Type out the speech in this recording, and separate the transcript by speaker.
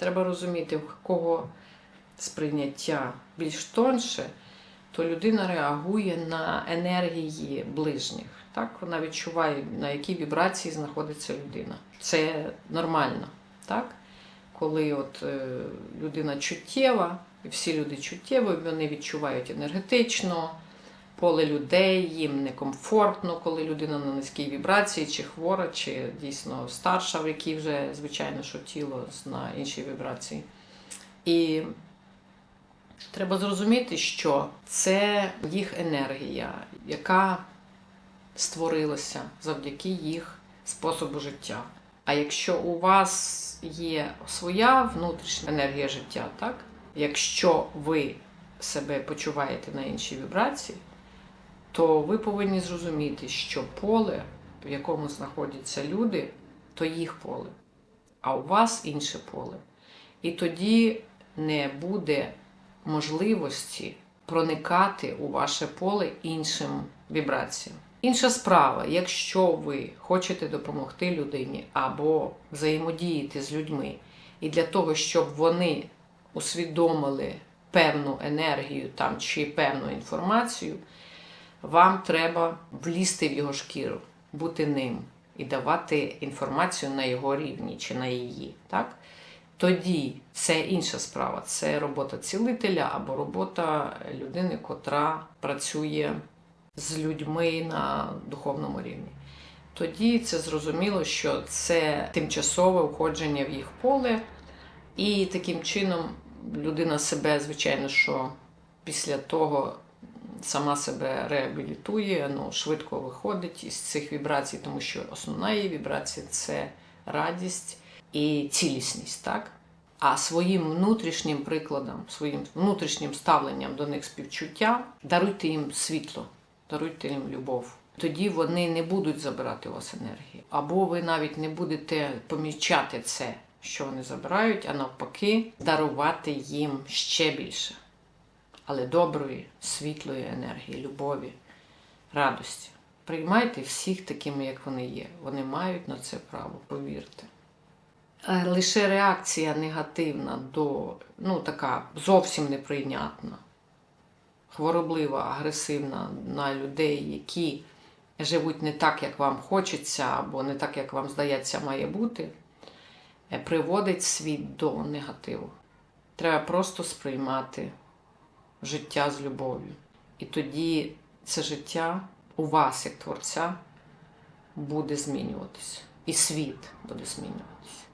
Speaker 1: Треба розуміти, в кого сприйняття більш тонше, то людина реагує на енергії ближніх. Так? Вона відчуває, на якій вібрації знаходиться людина. Це нормально. Так? Коли от, е, людина чуттєва, і всі люди чуттєві, вони відчувають енергетично, поле людей, їм некомфортно, коли людина на низькій вібрації, чи хвора, чи дійсно старша, в якій вже, звичайно, що тіло на іншій вібрації. І треба зрозуміти, що це їх енергія, яка створилася завдяки їх способу життя. А якщо у вас є своя внутрішня енергія життя, так? якщо ви себе почуваєте на іншій вібрації, то ви повинні зрозуміти, що поле, в якому знаходяться люди, то їх поле, а у вас інше поле. І тоді не буде можливості проникати у ваше поле іншим вібраціям. Інша справа, якщо ви хочете допомогти людині або взаємодіяти з людьми, і для того, щоб вони усвідомили певну енергію там чи певну інформацію, вам треба влізти в його шкіру, бути ним і давати інформацію на його рівні чи на її. Так? Тоді це інша справа, це робота цілителя або робота людини, котра працює з людьми на духовному рівні. Тоді це зрозуміло, що це тимчасове входження в їх поле, і таким чином людина себе, звичайно, що після того сама себе реабілітує, ну, швидко виходить із цих вібрацій, тому що основна її вібрація це радість і цілісність, так? А своїм внутрішнім прикладом, своїм внутрішнім ставленням до них співчуття, даруйте їм світло, даруйте їм любов. Тоді вони не будуть забирати у вас енергію. Або ви навіть не будете помічати це, що вони забирають, а навпаки, дарувати їм ще більше. Але доброї, світлої енергії, любові, радості. Приймайте всіх такими, як вони є. Вони мають на це право, повірте. Е, Лише реакція негативна до, ну така зовсім неприйнятна, хвороблива, агресивна на людей, які живуть не так, як вам хочеться, або не так, як вам здається, має бути, е, приводить світ до негативу. Треба просто сприймати життя з любов'ю. І тоді це життя у вас, як творця, буде змінюватися. І світ буде змінюватися.